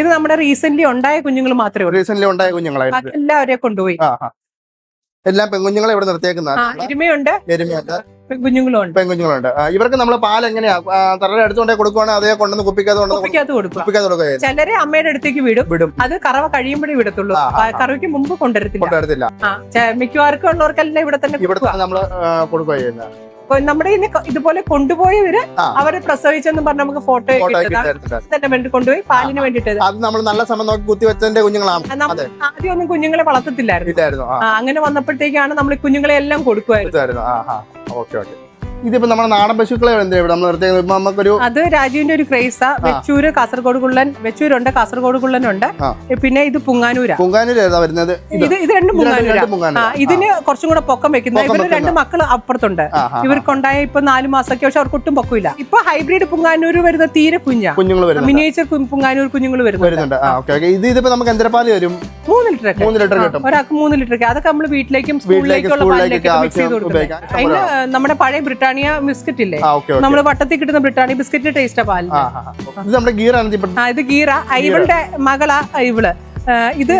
ഇത് നമ്മുടെ റീസെന്റ് ഉണ്ടായ കുഞ്ഞുങ്ങൾ മാത്രമേ ഉള്ളൂ. റീസെന്റ് ഉണ്ടായ കുഞ്ഞുങ്ങളായിരുന്നു. എല്ലാവരെയും കൊണ്ടുപോയി. എല്ലാം പെൺകുഞ്ഞുങ്ങളെ ഇവിടെ നിർത്തിയേക്കുന്ന എരുമയുണ്ട്. എരുമയുണ്ട്. പെൺകുഞ്ഞുങ്ങളുണ്ട്. പെൺകുഞ്ഞുങ്ങളുണ്ട്. ഇവർക്ക് നമ്മൾ പാൽ എങ്ങനെയാ? തറയുടെ അടുത്തുകൊണ്ടേ കൊടുക്കുവാണെങ്കിൽ അതേ കൊണ്ടുവന്ന് കുപ്പിക്കാതെ കുപ്പിക്കാതെ കൊടുക്കും കുപ്പിക്കാതെ കൊടുക്കുക ചിലരെ അമ്മയുടെ അടുത്തേക്ക് വിടും. വിടും. അത് കറവ കഴിയുമ്പോഴേ വിടത്തുള്ളൂ. കറവയ്ക്ക് മുമ്പ് കൊണ്ടുവരത്തില്ല. കൊണ്ടുവരത്തില്ല. മിക്കവാർക്കും ഉള്ളവർക്കെല്ലാം ഇവിടെ തന്നെ ഇവിടെ നമ്മൾ കൊടുക്കുക ചെയ്യുന്നത്. നമ്മുടെ ഇതുപോലെ കൊണ്ടുപോയവര് അവർ പ്രസവിച്ചെന്ന് പറഞ്ഞ് നമുക്ക് ഫോട്ടോ തന്നെ വേണ്ടി കൊണ്ടുപോയി പാലിന് വേണ്ടിട്ട് അത് നമ്മൾ നല്ല സമയം നോക്കി കുത്തിവെച്ചതിന്റെ കുഞ്ഞുങ്ങളാണ്. ആദ്യം ഒന്നും കുഞ്ഞുങ്ങളെ വളർത്തത്തില്ലായിരുന്നു. അങ്ങനെ വന്നപ്പോഴത്തേക്കാണ് നമ്മൾ കുഞ്ഞുങ്ങളെ എല്ലാം കൊടുക്കുമായിരുന്നു. Okay okay. ഇതിപ്പോ നമ്മുടെ നാടൻ പശുക്കളെ നമ്മളൊരു നമ്മൾ നിർത്തിയത് നമുക്കൊരു അത് രാജുവിന്റെ ഒരു ക്രേസാ. വെച്ചൂര് കാസർഗോഡ് കുള്ളൻ വെച്ചൂരുണ്ട് കാസർഗോഡ് കുള്ളൻ ഉണ്ട്. പിന്നെ ഇത് പുങ്ങാനൂര. പൊങ്കാനിൽ ഏതാ വരുന്നത്. ഇത് ഇത് രണ്ട് പുങ്ങാനൂരാ. ഇതിന് കുറച്ചും കൂടെ പൊക്കം വെക്കുന്നത് ഇവർ രണ്ട് മക്കൾ അപ്പുറത്തുണ്ട്. ഇവർക്കുണ്ടായ ഇപ്പൊ നാല് മാസമൊക്കെ പക്ഷെ അവർക്ക് ഒട്ടും പൊക്കമില്ല ഇപ്പൊ ഹൈബ്രിഡ് പുങ്ങാനൂര് വരുന്ന തീരെ കുഞ്ഞാ. കുഞ്ഞുങ്ങൾ മിനിയേച്ചർ പുങ്ങാനൂർ കുഞ്ഞുങ്ങൾ വരുന്നുണ്ട്. ഇത് ഇതിപ്പോ നമുക്ക് എന്തരപ്പാൽ വരും മൂന്ന് ലിറ്റർ മൂന്ന് ലിറ്റർ കിട്ടും. ഒരാൾക്ക് മൂന്ന് ലിറ്റർ അതൊക്കെ നമ്മൾ വീട്ടിലേക്കും സ്കൂളിലേക്കും അതിന് നമ്മുടെ പഴയ ബ്രിട്ടാനിയ ബിസ്ക്കറ്റ് ഇല്ലേ? നമ്മൾ വട്ടത്തിൽ കിട്ടുന്ന ബ്രിട്ടാനിയ ബിസ്ക്കറ്റ് ടേസ്റ്റ് ആ. ഇത് നമ്മുടെ ഗീറാണ് ഇത് ഗീറ. ഐവളുടെ ഇവളുടെ മകളാ ആ, ഇവൾ ഇത്?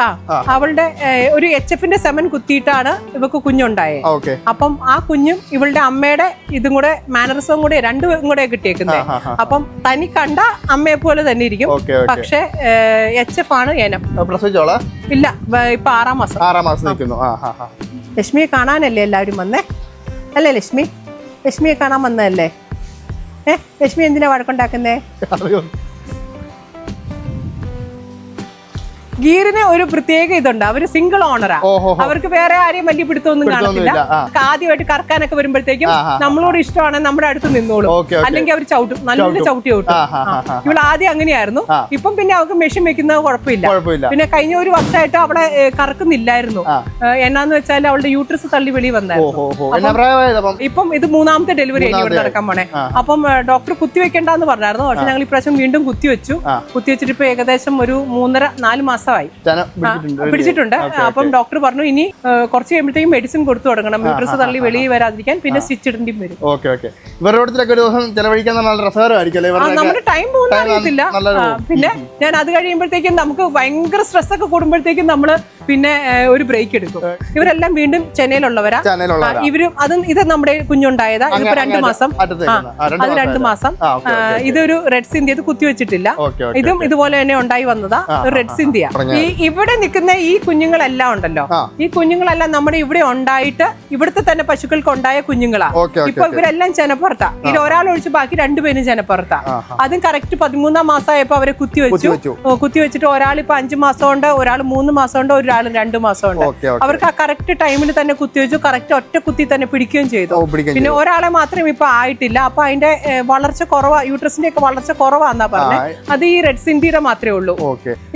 ആ. അവളുടെ ഒരു എച്ച് എഫിന്റെ സെമൻ കുത്തിയിട്ടാണ് ഇവക്ക് കുഞ്ഞുണ്ടായത് അപ്പം ആ കുഞ്ഞും ഇവളുടെ അമ്മയുടെ ഇതും കൂടെ മാനറിസവും കൂടെ രണ്ടും കൂടെ കിട്ടിയേക്കുന്നത്. അപ്പം തനി കണ്ട അമ്മയെ പോലെ തന്നെ ഇരിക്കും. പക്ഷെ എച്ച് എഫ് ആണ് ഏനം ഇല്ല ഇപ്പൊ ആറാം മാസം. ആറാം മാസം ലക്ഷ്മിയെ കാണാനല്ലേ എല്ലാവരും വന്നേ? അല്ലേ ലക്ഷ്മി? ലക്ഷ്മിയെ കാണാൻ വന്നതല്ലേ? ഏ ലക്ഷ്മി എന്തിനാ വഴക്കുണ്ടാക്കുന്നേ? ഗീറിന് ഒരു പ്രത്യേക ഇതുണ്ട്. അവർ സിംഗിൾ ഓണറാ അവർക്ക് വേറെ ആരെയും വലിയ പിടുത്തമൊന്നും കാണത്തില്ല. ആദ്യമായിട്ട് കറക്കാനൊക്കെ വരുമ്പോഴത്തേക്കും. നമ്മളോട് ഇഷ്ടമാണ് നമ്മുടെ അടുത്ത് നിന്നോളും. അല്ലെങ്കിൽ അവർ ചവിട്ടും. നല്ല ചവിട്ടും. ചവിട്ടി. ഇവൾ ആദ്യം അങ്ങനെയായിരുന്നു. ഇപ്പം പിന്നെ അവർക്ക് മെഷീൻ വെക്കുന്ന കുഴപ്പമില്ല. പിന്നെ കഴിഞ്ഞ ഒരു വർഷമായിട്ട് അവളെ കറക്കുന്നില്ലായിരുന്നു. എന്നാന്ന് വെച്ചാൽ അവളുടെ യൂട്രസ് തള്ളി വെളി വന്നായിരുന്നു. ഇപ്പം ഇത് മൂന്നാമത്തെ ഡെലിവറി ആയിട്ട് ഇവിടെ നടക്കാൻ പോണേ. അപ്പം ഡോക്ടർ കുത്തിവെക്കണ്ടെന്ന് പറഞ്ഞായിരുന്നു. പക്ഷെ ഞങ്ങൾ ഇപ്രാവശ്യം വീണ്ടും കുത്തി വെച്ചു കുത്തി വെച്ചിട്ട് ഇപ്പൊ ഏകദേശം ഒരു മൂന്നര നാല് മാസമായി പിടിച്ചിട്ടുണ്ട്. അപ്പം ഡോക്ടർ പറഞ്ഞു ഇനി കുറച്ച് കഴിയുമ്പോഴത്തേക്കും മെഡിസിൻ കൊടുത്തു തുടങ്ങണം. യൂട്രസ് തള്ളി വെളിയിൽ വരാതിരിക്കാൻ പിന്നെ സ്റ്റിച്ച് ഇടേണ്ടി വരും. Okay okay. ഇവരുടെ ഒരു ദിവസം ചെലവഴിക്കാൻ നല്ല രസകരമായിരിക്കും നമ്മുടെ ടൈം പോകുന്ന അറിയത്തില്ല. പിന്നെ ഞാൻ അത് കഴിയുമ്പോഴത്തേക്കും നമുക്ക് ഭയങ്കര സ്ട്രെസ് ഒക്കെ കൂടുമ്പോഴത്തേക്കും നമ്മൾ പിന്നെ ഒരു ബ്രേക്ക് എടുക്കും. ഇവരെല്ലാം വീണ്ടും ചെന്നൈയിലുള്ളവരാ. ഇവരും അത് ഇത് നമ്മുടെ കുഞ്ഞുണ്ടായതാ. ഇതിപ്പോ രണ്ട് മാസം. അത് രണ്ട് മാസം. ഇത് ഒരു ഇതൊരു റെഡ് സിന്ധ്യ ഇത് കുത്തിവെച്ചിട്ടില്ല. ഇതും ഇതുപോലെ തന്നെ ഉണ്ടായി വന്നതാ. റെഡ് സിന്ധ്യ ഈ ഇവിടെ നിൽക്കുന്ന ഈ കുഞ്ഞുങ്ങളെല്ലാം ഉണ്ടല്ലോ. ഈ കുഞ്ഞുങ്ങളെല്ലാം നമ്മുടെ ഇവിടെ ഉണ്ടായിട്ട് ഇവിടുത്തെ തന്നെ പശുക്കൾക്ക് ഉണ്ടായ കുഞ്ഞുങ്ങളാ. ഇപ്പൊ ഇവരെല്ലാം ചെനപ്പുറത്താ ഇതിൽ ഒരാൾ ഒഴിച്ച് ബാക്കി രണ്ടുപേരും ചെനപ്പുറത്താ അതും കറക്റ്റ് പതിമൂന്നാം മാസമായപ്പോ അവരെ കുത്തി വെച്ചു. കുത്തി വെച്ചിട്ട് ഒരാൾ ഇപ്പൊ അഞ്ചു മാസം ഉണ്ട് ഒരാൾ മൂന്ന് മാസം ഉണ്ട് ഒരാൾ രണ്ടു മാസം ഉണ്ട് അവർക്ക് ആ കറക്റ്റ് ടൈമിൽ തന്നെ കുത്തി വെച്ചു കറക്റ്റ് ഒറ്റ കുത്തി തന്നെ പിടിക്കുകയും ചെയ്തു. പിന്നെ ഒരാളെ മാത്രം ഇപ്പൊ ആയിട്ടില്ല. അപ്പൊ അതിന്റെ വളർച്ച കുറവാ യൂട്രസിന്റെ ഒക്കെ വളർച്ച കുറവാന്നാ പറഞ്ഞത് അത് ഈ റെഡ് സിന്ധിയുടെ മാത്രമേ ഉള്ളൂ.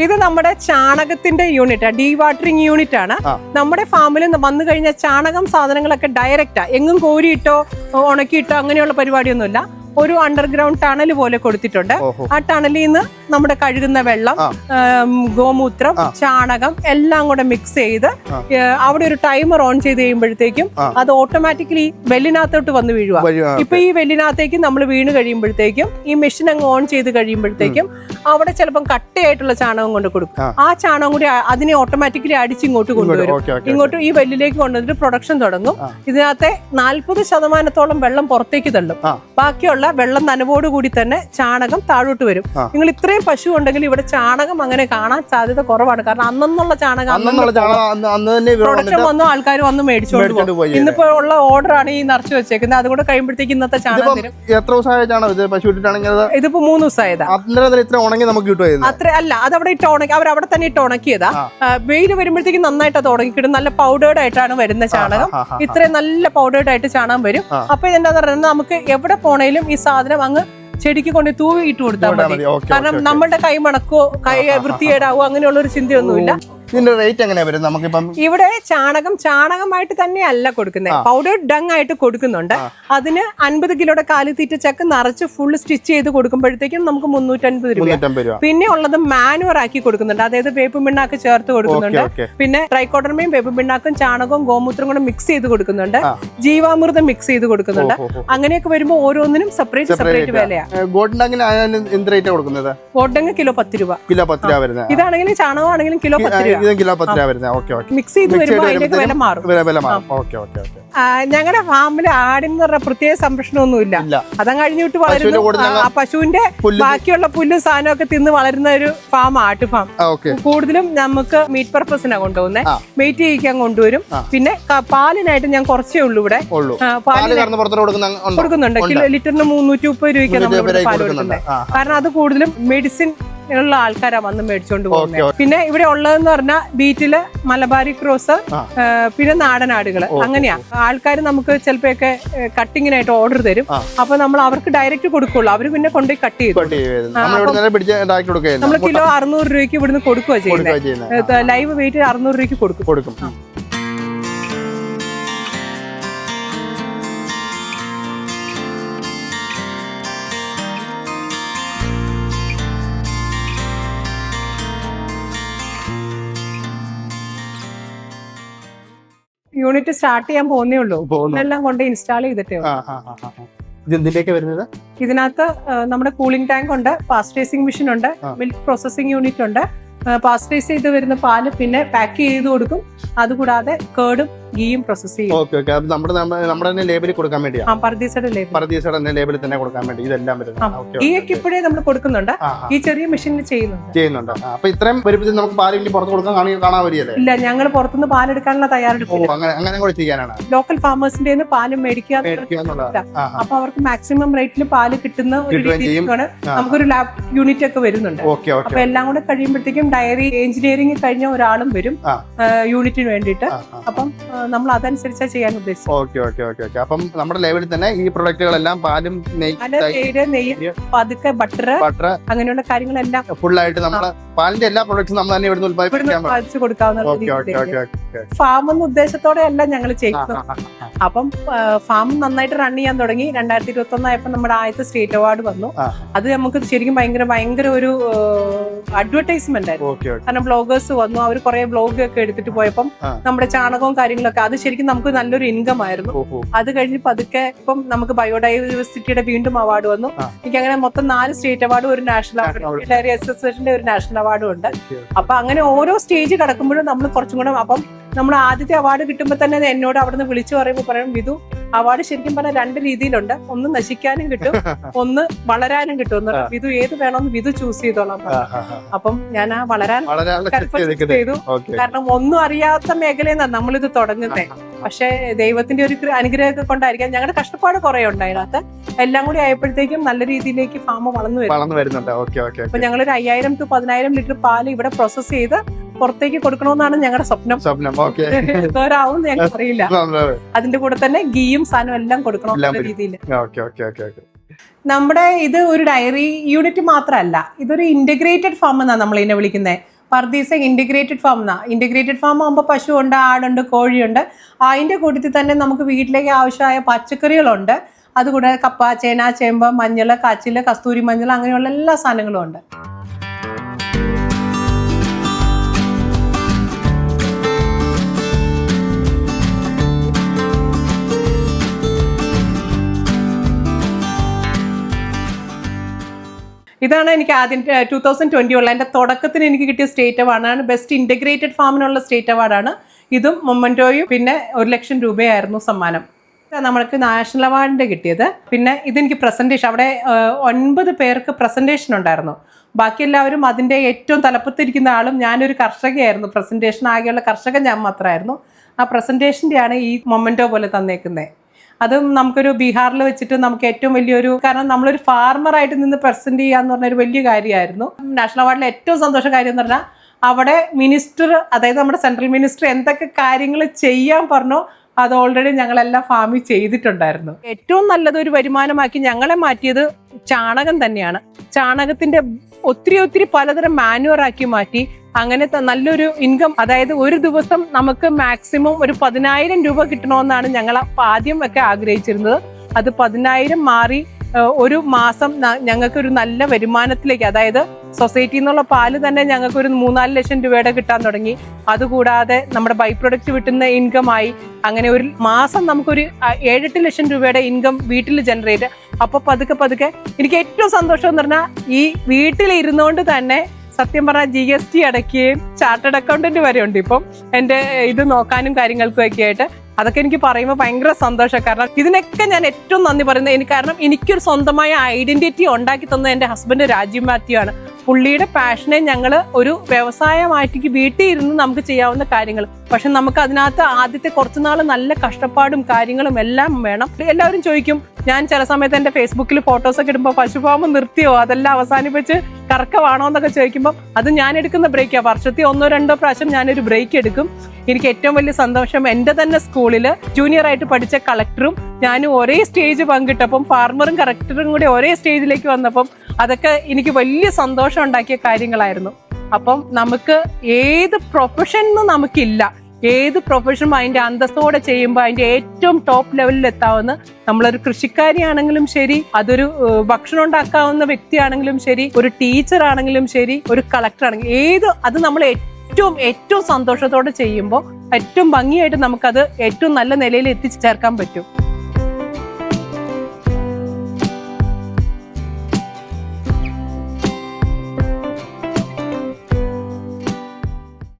ഇത് നമ്മുടെ ചാണകത്തിന്റെ യൂണിറ്റ് ഡീ വാട്ടറിംഗ് യൂണിറ്റ് ആണ്. നമ്മുടെ ഫാമിൽ വന്നു കഴിഞ്ഞാൽ ചാണകം സാധനങ്ങളൊക്കെ ഡയറക്റ്റാ എങ്ങും കോരിയിട്ടോ ഉണക്കിയിട്ടോ അങ്ങനെയുള്ള പരിപാടിയൊന്നുമില്ല. ഒരു അണ്ടർഗ്രൗണ്ട് ടണൽ പോലെ കൊടുത്തിട്ടുണ്ട്. ആ ടണലിൽ നിന്ന് നമ്മുടെ കഴുകുന്ന വെള്ളം ഗോമൂത്രം ചാണകം എല്ലാം കൂടെ മിക്സ് ചെയ്ത് അവിടെ ഒരു ടൈമർ ഓൺ ചെയ്ത് കഴിയുമ്പോഴത്തേക്കും അത് ഓട്ടോമാറ്റിക്കലി വെല്ലിനകത്തോട്ട് വന്ന് വീഴുക വഴി ഇപ്പൊ ഈ വെല്ലിനകത്തേക്ക് നമ്മൾ വീണ് കഴിയുമ്പോഴത്തേക്കും ഈ മെഷീൻ അങ്ങ് ഓൺ ചെയ്ത് കഴിയുമ്പോഴത്തേക്കും അവിടെ ചിലപ്പം കട്ടയായിട്ടുള്ള ചാണകം കൊണ്ട് കൊടുക്കും. ആ. ചാണകം കൂടി അതിനെ ഓട്ടോമാറ്റിക്കലി അടിച്ച് ഇങ്ങോട്ട് കൊണ്ടുവരും. ഇങ്ങോട്ട് ഈ വെല്ലിലേക്ക് കൊണ്ടുവന്നിട്ട് പ്രൊഡക്ഷൻ തുടങ്ങും. ഇതിനകത്തെ നാൽപ്പത് ശതമാനത്തോളം വെള്ളം പുറത്തേക്ക് തള്ളും. ആ. ബാക്കിയുള്ള വെള്ളം നനവോട് കൂടി തന്നെ ചാണകം താഴോട്ട് വരും. നിങ്ങൾ ഇത്രയും പശു ഉണ്ടെങ്കിൽ ഇവിടെ ചാണകം അങ്ങനെ കാണാൻ സാധ്യത കുറവാണ്. കാരണം അന്നുള്ള ചാണകം പ്രൊഡക്ഷൻ വന്നു ആൾക്കാർ വന്ന് മേടിച്ചോണ്ട് പോകും ഇന്നിപ്പോ ഉള്ള ഓർഡർ ആണ് ഈ നിറച്ചു വെച്ചേക്കുന്നത്. അതുകൂടെ കഴിയുമ്പോഴത്തേക്ക് ഇന്നത്തെ ചാണകം എത്ര ഇതിപ്പോ മൂന്ന് ദിവസമായതാ. ഇത്ര ഉണങ്ങി നമുക്ക് അത്ര അല്ല അത് അവിടെ ഇട്ട് ഉണക്കി അവർ അവിടെ തന്നെ ഇട്ട് ഉണക്കിയതാ. വെയിൽ വരുമ്പോഴത്തേക്ക് നന്നായിട്ട് അത് ഉണങ്ങിക്കിടും നല്ല പൗഡേർഡ് ആയിട്ടാണ് വരുന്ന ചാണകം. ഇത്രയും നല്ല പൗഡേർഡ് ആയിട്ട് ചാണകം വരും. അപ്പൊ ഇതെന്താ പറയുന്നത് നമുക്ക് എവിടെ പോണേലും ഈ സാധനം അങ്ങ് ചെടിക്ക് കൊണ്ട് തൂവി ഇട്ട് കൊടുത്താൽ മതി. കാരണം നമ്മളുടെ കൈ മണക്കോ കൈ വൃത്തികേടാവോ അങ്ങനെയുള്ള ഒരു ചിന്തയൊന്നുമില്ല ഇതിന്റെ റേറ്റ് എങ്ങനെയാ വരും നമുക്കിപ്പം ഇവിടെ ചാണകം ചാണകമായിട്ട് തന്നെയല്ല കൊടുക്കുന്നത്. പൗഡർ ഡങ് ആയിട്ട് കൊടുക്കുന്നുണ്ട്. അതിന് അൻപത് കിലോയുടെ കാലിത്തീറ്റ ചക്ക് നിറച്ച് ഫുൾ സ്റ്റിച്ച് ചെയ്ത് കൊടുക്കുമ്പോഴത്തേക്കും നമുക്ക് മുന്നൂറ്റൻപത് രൂപ. പിന്നെ ഉള്ളത് മാനുവർ ആക്കി കൊടുക്കുന്നുണ്ട്. അതായത് വേപ്പും പിണ്ണാക്ക് ചേർത്ത് കൊടുക്കുന്നുണ്ട്. പിന്നെ ട്രൈക്കോഡർമയും വേപ്പും പിണ്ണാക്കും ചാണകവും ഗോമൂത്രം കൂടെ മിക്സ് ചെയ്ത് കൊടുക്കുന്നുണ്ട്. ജീവാമൃതം മിക്സ് ചെയ്ത് കൊടുക്കുന്നുണ്ട്. അങ്ങനെയൊക്കെ വരുമ്പോൾ ഓരോന്നിനും സെപ്പറേറ്റ് സെപ്പറേറ്റ് വിലയാണ് ഗോൾഡൻ എന്ത് റേറ്റ് കൊടുക്കുന്നത്? ഓട്ടങ്ങ് കിലോ പത്ത് രൂപ. കിലോ പത്ത് രൂപ വരുന്നത്. ഇതാണെങ്കിലും ചാണകമാണെങ്കിലും കിലോ പത്ത് രൂപ. ഇതും കിലോ പത്ത് രൂപ വരുന്നത് ഓക്കെ ഓക്കെ. മിക്സ് ചെയ്ത് വരുമ്പോൾ അതിന്റെ വില മാറും. വില മാറും. Okay okay okay. ഞങ്ങളുടെ ഫാമിൽ ആടിന്ന് പറഞ്ഞ പ്രത്യേക സംരക്ഷണമൊന്നുമില്ല. ഇല്ല. അതം കഴിഞ്ഞിട്ട് വളരുന്ന പശുവിന്റെ ബാക്കിയുള്ള പുല്ലും സാധനമൊക്കെ തിന്ന് വളരുന്ന ഒരു ഫാം ആട്ട് ഫാം. കൂടുതലും നമുക്ക് മീറ്റ് പർപ്പസിനാണ് കൊണ്ടുപോകുന്നത്. വെയിറ്റ് ചെയ്യിക്കാൻ കൊണ്ടുവരും. പിന്നെ പാലിനായിട്ട് ഞാൻ കുറച്ചേ ഉള്ളൂ ഇവിടെ. കൊടുക്കുന്നുണ്ട്. കിലോ ലിറ്ററിന് മുന്നൂറ്റി മുപ്പത് രൂപയ്ക്ക് നമ്മൾ പാൽ കൊടുക്കുന്നുണ്ട്. കൊടുക്കുന്നത് കാരണം അത് കൂടുതലും മെഡിസിൻ ഉള്ള ആൾക്കാരാണ് വന്ന് മേടിച്ചോണ്ട് പോകുന്നത് പിന്നെ ഇവിടെ ഉള്ളതെന്ന് പറഞ്ഞാൽ ബീറ്റിൽ മലബാരി ക്രോസ് പിന്നെ നാടനാടുകൾ. അങ്ങനെയാ. ആൾക്കാർ നമുക്ക് ചിലപ്പോഴൊക്കെ കട്ടിങ്ങിനായിട്ട് ഓർഡർ തരും. അപ്പൊ നമ്മൾ അവർക്ക് ഡയറക്റ്റ് കൊടുക്കുള്ളൂ. അവർ പിന്നെ കൊണ്ടുപോയി കട്ട് ചെയ്തു നമ്മൾ കിലോ അറുന്നൂറ് രൂപയ്ക്ക് ഇവിടുന്ന് കൊടുക്കുക ചെയ്യുന്നത്. ലൈവ് വെയിറ്റ് അറുന്നൂറ് രൂപയ്ക്ക് കൊടുക്കും. യൂണിറ്റ് സ്റ്റാർട്ട് ചെയ്യാൻ പോകുന്നേ ഉള്ളൂ പോകുന്നു എല്ലാം കൊണ്ട് ഇൻസ്റ്റാൾ ചെയ്തിട്ടേ ഉള്ളൂ. ആ ആ ആ ആ. ഇത് എന്തിന്റെയൊക്കെ വരുന്നത് ഇതിനകത്ത് ആ, നമ്മുടെ കൂളിംഗ് ടാങ്ക് ഉണ്ട് പാസ്റ്റൈസിംഗ് മെഷീൻ ഉണ്ട് ആ. മിൽക്ക് പ്രോസസിംഗ് യൂണിറ്റ് ഉണ്ട് പാസ്റ്ററൈസ് ചെയ്ത് വരുന്ന പാൽ പിന്നെ പാക്ക് ചെയ്ത് കൊടുക്കും അതുകൂടാതെ കേടും ഗീയും പ്രോസസ് ചെയ്യും. Okay okay. നമ്മുടെ നമ്മുടെ തന്നെ ലേബിളിൽ കൊടുക്കാൻ വേണ്ടിയാണ് ആ പർദീസയുടെ ലേബൽ പരദീസയുടെ തന്നെ ലേബിളിൽ തന്നെ കൊടുക്കാൻ വേണ്ടി ഇതെല്ലാം വരുന്നത്. ആ. ഓക്കെ ഗീ ഇപ്പോഴേ നമ്മൾ കൊടുക്കുന്നുണ്ട്. ഈ ചെറിയ മെഷീനിൽ ചെയ്യുന്നുണ്ട്. ചെയ്യുന്നുണ്ട്. അപ്പോൾ അപ്പൊ ഇത്രയും വരുമ്പോൾ നമുക്ക് പാലിന് പുറത്ത് കൊടുക്കാൻ കാണി കാണാൻ വരികയല്ലേ? ഇല്ല ഞങ്ങൾ പുറത്തുനിന്ന് പാലെടുക്കാനുള്ള ഓ തയ്യാറെടുപ്പില്ല. അങ്ങനെ അങ്ങനെ കൂടെ ചെയ്യാനാണ്. ലോക്കൽ ഫാമേഴ്സിന്റെ പാലും മേടിക്കുക. അപ്പൊ അവർക്ക് മാക്സിമം റേറ്റിൽ പാൽ കിട്ടുന്ന ഒരു ആ. നമുക്കൊരു ലാബ് യൂണിറ്റ് ഒക്കെ വരുന്നുണ്ട്. ഓക്കെ ഓക്കെ അപ്പൊ എല്ലാം കൂടെ കഴിയുമ്പോഴത്തേക്കും ഡയറി എഞ്ചിനീയറിംഗ് കഴിഞ്ഞ ഒരാളും വരും. യൂണിറ്റിന് വേണ്ടിയിട്ട്. അപ്പം നമ്മൾ അതനുസരിച്ചാണ് ചെയ്യാൻ ഉദ്ദേശിച്ചത്. Okay okay okay okay. അപ്പം നമ്മുടെ ലേബിളിൽ തന്നെ ഈ പ്രൊഡക്റ്റുകളെല്ലാം പാലും നെയ്യ് നെയ്യ് പതുക്കെ ബട്ടർ ബട്ടർ അങ്ങനെയുള്ള കാര്യങ്ങളെല്ലാം ഫുള്ളായിട്ട് നമ്മൾ പാലിന്റെ എല്ലാ പ്രൊഡക്ട്സും നമ്മൾ തന്നെ ഇവിടുന്ന് ഉത്പാദിപ്പിച്ചു കൊടുക്കാവുന്ന ഫാം എന്ന ഉദ്ദേശത്തോടെ അല്ല ഞങ്ങൾ ചെയ്യുന്നത്. അപ്പം ഫാം നന്നായിട്ട് റൺ ചെയ്യാൻ തുടങ്ങി. രണ്ടായിരത്തി ഇരുപത്തി ഒന്നായപ്പോൾ നമ്മുടെ ആദ്യത്തെ സ്റ്റേറ്റ് അവാർഡ് വന്നു. അത് നമുക്ക് ശരിക്കും ഭയങ്കര ഭയങ്കര ഒരു അഡ്വർടൈസ്മെന്റ് ആയിരുന്നു. കാരണം ബ്ലോഗേഴ്സ് വന്നു. അവർ കുറെ ബ്ലോഗ് ഒക്കെ എടുത്തിട്ട് പോയപ്പം നമ്മുടെ ചാണകവും കാര്യങ്ങളൊക്കെ അത് ശരിക്കും നമുക്ക് നല്ലൊരു ഇൻകം ആയിരുന്നു. അത് കഴിഞ്ഞ് പതുക്കെ ഇപ്പം നമുക്ക് ബയോഡൈവേഴ്സിറ്റിയുടെ വീണ്ടും അവാർഡ് വന്നു. എനിക്ക് അങ്ങനെ മൊത്തം നാല് സ്റ്റേറ്റ് അവാർഡും ഒരു നാഷണൽ. അവാർഡ് ഡയറി അസോസിയേഷന്റെ ഒരു നാഷണൽ അവാർഡും ഉണ്ട്. അപ്പൊ അങ്ങനെ ഓരോ സ്റ്റേജ് കടക്കുമ്പോഴും നമ്മൾ കുറച്ചും കൂടെ അപ്പം നമ്മൾ ആദ്യത്തെ അവാർഡ് കിട്ടുമ്പോൾ തന്നെ എന്നോട് അവിടുന്ന് വിളിച്ചു പറയുമ്പോൾ പറയും വിധു അവാർഡ് ശരിക്കും പറഞ്ഞാൽ രണ്ട് രീതിയിലുണ്ട്. ഒന്ന് നശിക്കാനും കിട്ടും ഒന്ന് വളരാനും കിട്ടും പറഞ്ഞു. വിധു ഏത് വേണമെന്ന് വിധു ചൂസ് ചെയ്തോളാം. അപ്പം ഞാൻ ആ വളരാൻ ചെയ്തു. കാരണം ഒന്നും അറിയാത്ത മേഖലയിൽ നിന്നാണ് നമ്മളിത് തുടങ്ങുന്നത് പക്ഷെ ദൈവത്തിന്റെ ഒരു അനുഗ്രഹമൊക്കെ കൊണ്ടായിരിക്കാം. ഞങ്ങളുടെ കഷ്ടപ്പാട് കുറെ ഉണ്ട് അതിനകത്ത്. എല്ലാം കൂടി ആയപ്പോഴത്തേക്കും നല്ല രീതിയിലേക്ക് ഫാം വളർന്നു വരും വളർന്നു വരുന്നുണ്ട്. ഓക്കെ ഓക്കെ അപ്പൊ ഞങ്ങൾ ഒരു അയ്യായിരം ടു പതിനായിരം ലിറ്റർ പാൽ ഇവിടെ പ്രോസസ് ചെയ്ത് പുറത്തേക്ക് കൊടുക്കണമെന്നാണ് ഞങ്ങളുടെ സ്വപ്നം. സ്വപ്നം ഓക്കെ. എന്തോരാവും ഞങ്ങൾക്ക് അറിയില്ല. അതിന്റെ കൂടെ തന്നെ ഗീയും സാധനവും എല്ലാം കൊടുക്കണം. രീതിയിൽ നമ്മുടെ ഇത് ഒരു ഡയറി യൂണിറ്റ് മാത്രമല്ല ഇതൊരു ഇന്റഗ്രേറ്റഡ് ഫാം എന്നാണ് നമ്മൾ ഇതിനെ വിളിക്കുന്നത് പർദീസ ഇന്റഗ്രേറ്റഡ് ഫാം എന്നാ ഇന്റഗ്രേറ്റഡ് ഫാം ആകുമ്പോൾ പശുവുണ്ട് ആടുണ്ട് കോഴിയുണ്ട്. അതിന്റെ കൂട്ടത്തിൽ തന്നെ നമുക്ക് വീട്ടിലേക്ക് ആവശ്യമായ പച്ചക്കറികളുണ്ട്. അതുകൂടാതെ കപ്പ ചേന ചേമ്പ് മഞ്ഞൾ കാച്ചിൽ കസ്തൂരി മഞ്ഞൾ അങ്ങനെയുള്ള എല്ലാ സാധനങ്ങളും ഉണ്ട്. ഇതാണ് എനിക്ക് ആദ്യം ടൂ തൗസൻഡ് ട്വന്റി ഉള്ള എന്റെ തുടക്കത്തിന് എനിക്ക് കിട്ടിയ സ്റ്റേറ്റ് അവാർഡാണ് ബെസ്റ്റ് ഇന്റഗ്രേറ്റഡ് ഫാമിനുള്ള സ്റ്റേറ്റ് അവാർഡാണ് ഇതും മൊമ്മന്റോയും പിന്നെ ഒരു ലക്ഷം രൂപയായിരുന്നു സമ്മാനം. നമ്മൾക്ക് നാഷണൽ അവാർഡിന്റെ കിട്ടിയത്. പിന്നെ ഇതെനിക്ക് പ്രസന്റേഷൻ അവിടെ ഒൻപത് പേർക്ക് പ്രസന്റേഷൻ ഉണ്ടായിരുന്നു. ബാക്കി എല്ലാവരും അതിന്റെ ഏറ്റവും തലപ്പത്തിരിക്കുന്ന ആളും ഞാനൊരു കർഷകയായിരുന്നു. പ്രസന്റേഷൻ ആകെയുള്ള കർഷകൻ ഞാൻ മാത്രമായിരുന്നു. ആ പ്രസന്റേഷന്റെയാണ് ഈ മൊമെന്റോ പോലെ തന്നേക്കുന്നത് അതും നമുക്കൊരു ബീഹാറിൽ വെച്ചിട്ട് നമുക്ക് ഏറ്റവും വലിയൊരു കാരണം നമ്മളൊരു ഫാർമറായിട്ട് നിന്ന് പ്രസന്റ് ചെയ്യാന്ന് പറഞ്ഞ ഒരു വലിയ കാര്യമായിരുന്നു. നാഷണൽ അവാർഡിലെ ഏറ്റവും സന്തോഷ കാര്യം എന്ന് പറഞ്ഞാൽ അവിടെ മിനിസ്റ്റർ അതായത് നമ്മുടെ സെൻട്രൽ മിനിസ്റ്റർ എന്തൊക്കെ കാര്യങ്ങൾ ചെയ്യാൻ പറഞ്ഞോ അത് ഓൾറെഡി ഞങ്ങളെല്ലാം ഫാമിൽ ചെയ്തിട്ടുണ്ടായിരുന്നു. ഏറ്റവും നല്ലത് ഒരു വരുമാനമാക്കി ഞങ്ങളെ മാറ്റിയത് ചാണകം തന്നെയാണ്. ചാണകത്തിന്റെ ഒത്തിരി ഒത്തിരി പലതരം മാനുവർ ആക്കി മാറ്റി അങ്ങനെ നല്ലൊരു ഇൻകം അതായത് ഒരു ദിവസം നമുക്ക് മാക്സിമം ഒരു പതിനായിരം രൂപ കിട്ടണമെന്നാണ് ഞങ്ങൾ ആദ്യം ഒക്കെ ആഗ്രഹിച്ചിരുന്നത്. അത് പതിനായിരം മാറി ഒരു മാസം ഞങ്ങൾക്കൊരു നല്ല വരുമാനത്തിലേക്ക് അതായത് സൊസൈറ്റിയിൽ നിന്നുള്ള പാൽ തന്നെ ഞങ്ങൾക്ക് ഒരു മൂന്നാൽ ലക്ഷം രൂപയുടെ കിട്ടാൻ തുടങ്ങി. അതുകൂടാതെ നമ്മുടെ ബൈ പ്രൊഡക്റ്റ് കിട്ടുന്ന ഇൻകം ആയി. അങ്ങനെ ഒരു മാസം നമുക്കൊരു ഏഴെട്ട് ലക്ഷം രൂപയുടെ ഇൻകം വീട്ടിൽ ജനറേറ്റ് അപ്പൊ പതുക്കെ പതുക്കെ എനിക്ക് ഏറ്റവും സന്തോഷം എന്ന് പറഞ്ഞാൽ ഈ വീട്ടിൽ ഇരുന്നുകൊണ്ട് തന്നെ സത്യം പറഞ്ഞാൽ ജി എസ് ടി അടയ്ക്കുകയും ചാർട്ടേഡ് അക്കൗണ്ടന്റ് വരെ ഉണ്ട്. ഇപ്പം എന്റെ ഇത് നോക്കാനും കാര്യങ്ങൾക്കും ഒക്കെ ആയിട്ട് അതൊക്കെ എനിക്ക് പറയുമ്പോൾ ഭയങ്കര സന്തോഷം. കാരണം ഇതിനൊക്കെ ഞാൻ ഏറ്റവും നന്ദി പറയുന്നത് എനിക്ക് കാരണം എനിക്കൊരു സ്വന്തമായ ഐഡന്റിറ്റി ഉണ്ടാക്കി തന്നത് എന്റെ ഹസ്ബൻഡ് രാജീവ് മാത്യു ആണ്. പുള്ളിയുടെ പാഷനെ ഞങ്ങൾ ഒരു വ്യവസായമായിട്ട് വീട്ടിൽ ഇരുന്ന് നമുക്ക് ചെയ്യാവുന്ന കാര്യങ്ങൾ പക്ഷെ നമുക്ക് അതിനകത്ത് ആദ്യത്തെ കുറച്ച് നാൾ നല്ല കഷ്ടപ്പാടും കാര്യങ്ങളും എല്ലാം വേണം. എല്ലാവരും ചോദിക്കും ഞാൻ ചില സമയത്ത് എന്റെ ഫേസ്ബുക്കിൽ ഫോട്ടോസൊക്കെ ഇടുമ്പോൾ പശുഫാമ് നിർത്തിയോ? അതെല്ലാം അവസാനിപ്പിച്ച് കറക്കമാണോ? എന്നൊക്കെ ചോദിക്കുമ്പോൾ അത് ഞാൻ എടുക്കുന്ന ബ്രേക്കാണ് വർഷത്തിൽ ഒന്നോ രണ്ടോ പ്രാവശ്യം ഞാനൊരു ബ്രേക്ക് എടുക്കും. എനിക്ക് ഏറ്റവും വലിയ സന്തോഷം എന്റെ തന്നെ സ്കൂളിൽ ജൂനിയർ ആയിട്ട് പഠിച്ച കളക്ടറും ഞാനും ഒരേ സ്റ്റേജ് പങ്കിട്ടപ്പം ഫാർമറും കളക്ടറും കൂടി ഒരേ സ്റ്റേജിലേക്ക് വന്നപ്പം അതൊക്കെ എനിക്ക് വലിയ സന്തോഷം ഉണ്ടാക്കിയ കാര്യങ്ങളായിരുന്നു. അപ്പം നമുക്ക് ഏത് പ്രൊഫഷനും നമുക്കില്ല. ഏത് പ്രൊഫഷനും അതിന്റെ അന്തസ്സോടെ ചെയ്യുമ്പോൾ അതിന്റെ ഏറ്റവും ടോപ്പ് ലെവലിൽ എത്താവുന്ന നമ്മളൊരു കൃഷിക്കാരിയാണെങ്കിലും ശരി അതൊരു ഭക്ഷണം ഉണ്ടാക്കാവുന്ന വ്യക്തിയാണെങ്കിലും ശരി ഒരു ടീച്ചർ ആണെങ്കിലും ശരി ഒരു കളക്ടർ ആണെങ്കിലും ഏത് അത് നമ്മൾ ഏറ്റവും ഏറ്റവും സന്തോഷത്തോടെ ചെയ്യുമ്പോൾ ഏറ്റവും ഭംഗിയായിട്ട് നമുക്കത് ഏറ്റവും നല്ല നിലയിൽ എത്തിച്ചേർക്കാൻ പറ്റും.